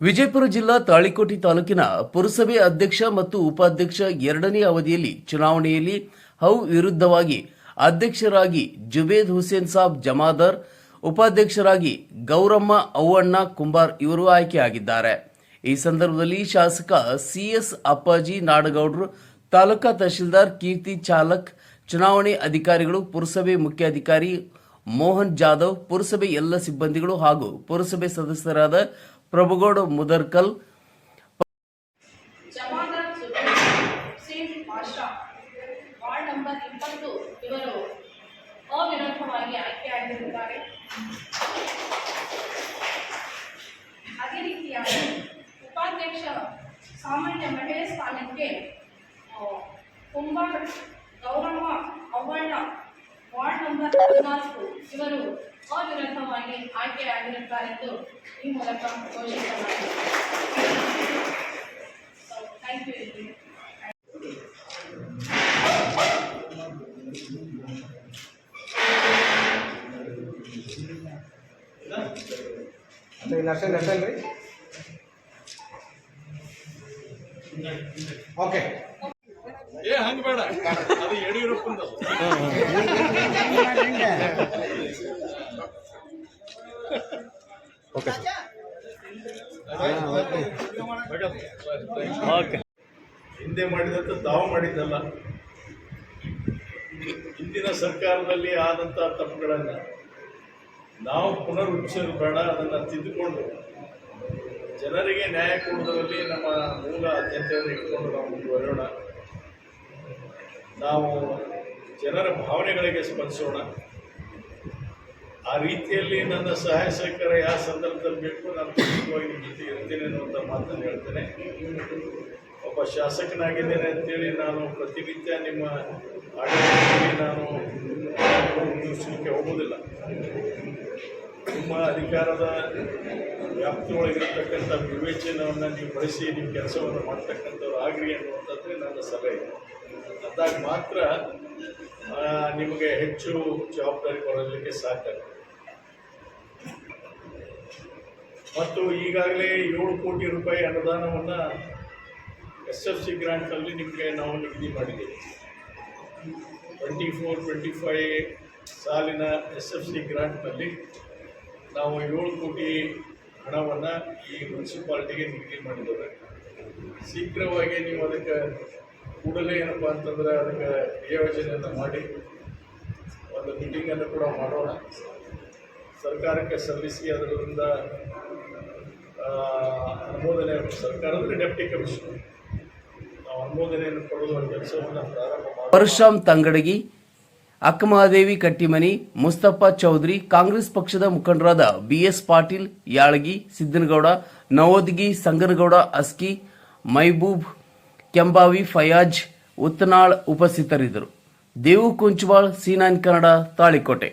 ವಿಜಯಪುರ ಜಿಲ್ಲಾ ತಾಳಿಕೋಟಿ ತಾಲೂಕಿನ ಪುರಸಭೆ ಅಧ್ಯಕ್ಷ ಮತ್ತು ಉಪಾಧ್ಯಕ್ಷ ಎರಡನೇ ಅವಧಿಯಲ್ಲಿ ಚುನಾವಣೆಯಲ್ಲಿ ಹೌ ವಿರುದ್ಧವಾಗಿ ಅಧ್ಯಕ್ಷರಾಗಿ ಜುಬೇದ್ ಹುಸೇನ್ ಸಾಬ್ ಜಮಾದಾರ್, ಉಪಾಧ್ಯಕ್ಷರಾಗಿ ಗೌರಮ್ಮ ಅವ್ವಣ್ಣ ಕುಂಬಾರ್ ಇವರು ಆಯ್ಕೆಯಾಗಿದ್ದಾರೆ. ಈ ಸಂದರ್ಭದಲ್ಲಿ ಶಾಸಕ ಸಿಎಸ್ ಅಪ್ಪಾಜಿ ನಾಡಗೌಡರು, ತಾಲೂಕಾ ತಹಶೀಲ್ದಾರ್ ಕೀರ್ತಿ ಚಾಲಕ್, ಚುನಾವಣೆ ಅಧಿಕಾರಿಗಳು, ಪುರಸಭೆ ಮುಖ್ಯಾಧಿಕಾರಿ ಮೋಹನ್ ಜಾಧವ್, ಪುರಸಭೆ ಎಲ್ಲ ಸಿಬ್ಬಂದಿಗಳು ಹಾಗೂ ಪುರಸಭೆ ಸದಸ್ಯರಾದ ಪ್ರಭುಗೌಡ ಮುದರ್ಕಲ್. ಅದೇ ರೀತಿಯಾಗಿ ಉಪಾಧ್ಯಕ್ಷ ಸಾಮಾನ್ಯ ಮಹಿಳೆ ಸ್ಥಾನಕ್ಕೆ ಕುಂಬಾರ್ ಗೌರಮ್ಮ ಅವ್ವಣ್ಣ ವಾರ್ಡ್ ನಂಬರ್ ಹದಿನಾಲ್ಕು ಇವರು ಅವಿರೋಧವಾಗಿ ಆಯ್ಕೆಯಾಗಿರುತ್ತಾರೆಂದು ಈ ಮೂಲಕ ಘೋಷಿಸಲಾಗಿದೆ ಥ್ಯಾಂಕ್ ಯು ಇಲ್ಲ ಅಷ್ಟೇ ಅಷ್ಟೇ ರೀ ಓಕೆ ಏ ಹಂಗ ಬೇಡ ಅದು ಯಡಿಯೂರಪ್ಪಂದ ಓಕೆ. ಹಿಂದೆ ಮಾಡಿದಂತ ತಾವು ಮಾಡಿದ್ದಲ್ಲ. ಹಿಂದಿನ ಸರ್ಕಾರದಲ್ಲಿ ಆದಂತ ತಪ್ಪುಗಳನ್ನ ನಾವು ಪುನರುಚ್ಚರು ಬೇಡ ಅದನ್ನ ತಿದ್ದುಕೊಂಡು ಜನರಿಗೆ ನ್ಯಾಯ ಕೊಡುವುದರಲ್ಲಿ ನಮ್ಮ ಮೂಲ ಆದ್ಯತೆಯನ್ನು ಇಟ್ಕೊಂಡು ನಾವು ಮುಂದುವರಿಯೋಣ. ನಾವು ಜನರ ಭಾವನೆಗಳಿಗೆ ಸ್ಪಂದಿಸೋಣ. ಆ ರೀತಿಯಲ್ಲಿ ನನ್ನ ಸಹಾಯ ಸಹಕಾರ ಯಾವ ಸಂದರ್ಭದಲ್ಲಿ ಬೇಕು, ನಾನು ಖಂಡಿತವಾಗಿ ನಿಮ್ಮ ಜೊತೆ ಇರ್ತೇನೆ ಅನ್ನುವಂಥ ಮಾತನ್ನು ಹೇಳ್ತೇನೆ. ಒಬ್ಬ ಶಾಸಕನಾಗಿದ್ದೇನೆ ಅಂತೇಳಿ ನಾನು ಪ್ರತಿನಿತ್ಯ ನಿಮ್ಮ ಆಡಳಿತದಲ್ಲಿ ನಾನು ಮುಂದುವರಿಸಲಿಕ್ಕೆ ಹೋಗುವುದಿಲ್ಲ. ನಿಮ್ಮ ಅಧಿಕಾರದ ವ್ಯಾಪ್ತಿಯೊಳಗಿರತಕ್ಕಂಥ ವಿವೇಚನವನ್ನು ನೀವು ಬಳಸಿ ನಿಮ್ಮ ಕೆಲಸವನ್ನು ಮಾಡ್ತಕ್ಕಂಥವ್ರು ಆಗ್ರಿ ಅನ್ನುವಂಥದ್ದೇ ನನ್ನ ಸಲಹೆ. ಅಂದಾಗ ಮಾತ್ರ ನಿಮಗೆ ಹೆಚ್ಚು ಜವಾಬ್ದಾರಿ ಕೊಡಲಿಕ್ಕೆ ಸಾಧ್ಯ ಮತ್ತು ಈಗಾಗಲೇ ಏಳು ಕೋಟಿ ರೂಪಾಯಿ ಅನುದಾನವನ್ನು ಎಸ್ ಎಫ್ ಸಿ ಗ್ರಾಂಟಲ್ಲಿ ನಿಮಗೆ ನಾವು ನಿಗದಿ ಮಾಡಿದ್ದೀವಿ ಟ್ವೆಂಟಿ ಫೋರ್, ಟ್ವೆಂಟಿ ಫೈ ಸಾಲಿನ ಎಸ್ ಎಫ್ ಸಿ ಗ್ರಾಂಟ್ನಲ್ಲಿ ನಾವು ಏಳು ಕೋಟಿ ಹಣವನ್ನು ಈ ಮುನ್ಸಿಪಾಲ್ಟಿಗೆ ನಿಗದಿ ಮಾಡಿದ್ದೇವೆ. ಶೀಘ್ರವಾಗಿ ನೀವು ಅದಕ್ಕೆ ಕೂಡಲೇ ಏನಪ್ಪ ಅಂತಂದರೆ ಅದಕ್ಕೆ ನಿಯೋಜನೆಯನ್ನು ಮಾಡಿ, ಒಂದು ಮೀಟಿಂಗನ್ನು ಕೂಡ ಮಾಡೋಣ. ಸರ್ಕಾರಕ್ಕೆ ಸಲ್ಲಿಸಿ ಅದರಿಂದ ಅನುಮೋದನೆ ಸರ್ಕಾರದ ಡೆಪ್ಟಿ ಕಮಿಷನ್ ನಾವು ಅನುಮೋದನೆಯನ್ನು ಕೊಡುವ ಕೆಲಸವನ್ನು ಪರಶುರಾಮ್ ತಂಗಡಗಿ, ಅಕ್ಕಮಹಾದೇವಿ ಕಟ್ಟಿಮನಿ, ಮುಸ್ತಫಾ ಚೌಧರಿ, ಕಾಂಗ್ರೆಸ್ ಪಕ್ಷದ ಮುಖಂಡರಾದ ಬಿಎಸ್ ಪಾಟೀಲ್, ಯಾಳಗಿ ಸಿದ್ದನಗೌಡ ನವೋದ್ಗಿ, ಸಂಗನಗೌಡ, ಅಸ್ಕಿ, ಮೈಬೂಬ್, ಕೆಂಬಾವಿ, ಫಯಾಜ್, ಉತ್ತನಾಳ್ ಉಪಸ್ಥಿತರಿದ್ದರು. ದೇವು ಕುಂಚವಾಳ್ ಸೀನಾನ್ ನೈನ್ ಕನ್ನಡ, ತಾಳಿಕೋಟೆ.